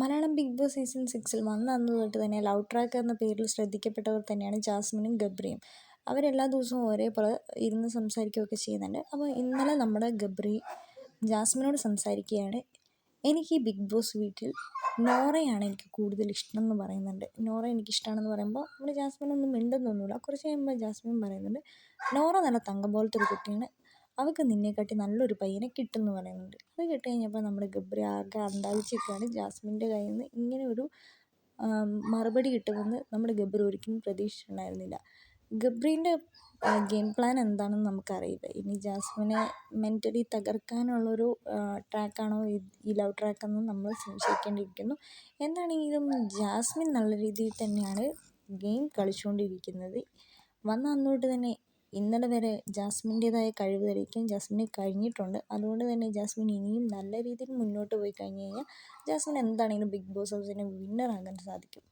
Malayalam big boss season സിക്സിൽ വന്ന അന്ന് തൊട്ട് തന്നെ ലവ് ട്രാക്ക് എന്ന പേരിൽ ശ്രദ്ധിക്കപ്പെട്ടവർ തന്നെയാണ് ജാസ്മിനും ഗബ്രിയും. അവരെല്ലാ ദിവസവും ഒരേപോലെ ഇരുന്ന് സംസാരിക്കുകയൊക്കെ ചെയ്യുന്നുണ്ട്. അപ്പോൾ ഇന്നലെ നമ്മുടെ ഗബ്രി ജാസ്മിനോട് സംസാരിക്കുകയാണ്. എനിക്ക് ഈ ബിഗ് ബോസ് വീട്ടിൽ നോറയാണ് എനിക്ക് കൂടുതൽ ഇഷ്ടം എന്ന് പറയുന്നുണ്ട്. നോറ എനിക്കിഷ്ടമാണെന്ന് പറയുമ്പോൾ നമ്മുടെ ജാസ്മിനൊന്നും മിണ്ടെന്നൊന്നുമില്ല. കുറച്ച് കഴിയുമ്പോൾ ജാസ്മിൻ പറയുന്നുണ്ട് നോറ നല്ല തങ്കം പോലത്തെ ഒരു കുട്ടിയാണ്. അവൾക്ക് നിന്നെക്കാട്ടി നല്ലൊരു പയ്യനെ കിട്ടും എന്ന് പറയുന്നുണ്ട്. അത് കേട്ട് കഴിഞ്ഞപ്പോൾ നമ്മുടെ ഗബ്രി ആകെ അന്താളിച്ചിരിക്കുകയാണ്. ജാസ്മിന്റെ കയ്യിൽ നിന്ന് ഇങ്ങനെ ഒരു മറുപടി കിട്ടുമെന്ന് നമ്മുടെ ഗബ്രി ഒരിക്കലും പ്രതീക്ഷിച്ചിട്ടുണ്ടായിരുന്നില്ല. ഗബ്രീന്റെ ഗെയിം പ്ലാൻ എന്താണെന്ന് നമുക്കറിയില്ല. ഇനി ജാസ്മിനെ മെന്റലി തകർക്കാനുള്ളൊരു ട്രാക്കാണോ ഈ ലവ് ട്രാക്കെന്ന് നമ്മൾ സംശയിക്കേണ്ടിയിരിക്കുന്നു. എന്താണെങ്കിലും ജാസ്മിൻ നല്ല രീതിയിൽ തന്നെയാണ് ഗെയിം കളിച്ചുകൊണ്ടിരിക്കുന്നത്. വന്ന അന്നോട്ട് തന്നെ ഇന്നലെ വരെ ജാസ്മിന്റേതായ കഴിവ് തെളിയിക്കാൻ ജാസ്മിന് കഴിഞ്ഞിട്ടുണ്ട്. അതുകൊണ്ട് തന്നെ ജാസ്മിൻ ഇനിയും നല്ല രീതിയിൽ മുന്നോട്ട് പോയി കഴിഞ്ഞ് കഴിഞ്ഞാൽ ജാസ്മിൻ എന്താണെങ്കിലും ബിഗ് ബോസ് ഹൗസിന്റെ വിന്നറാകാൻ സാധിക്കും.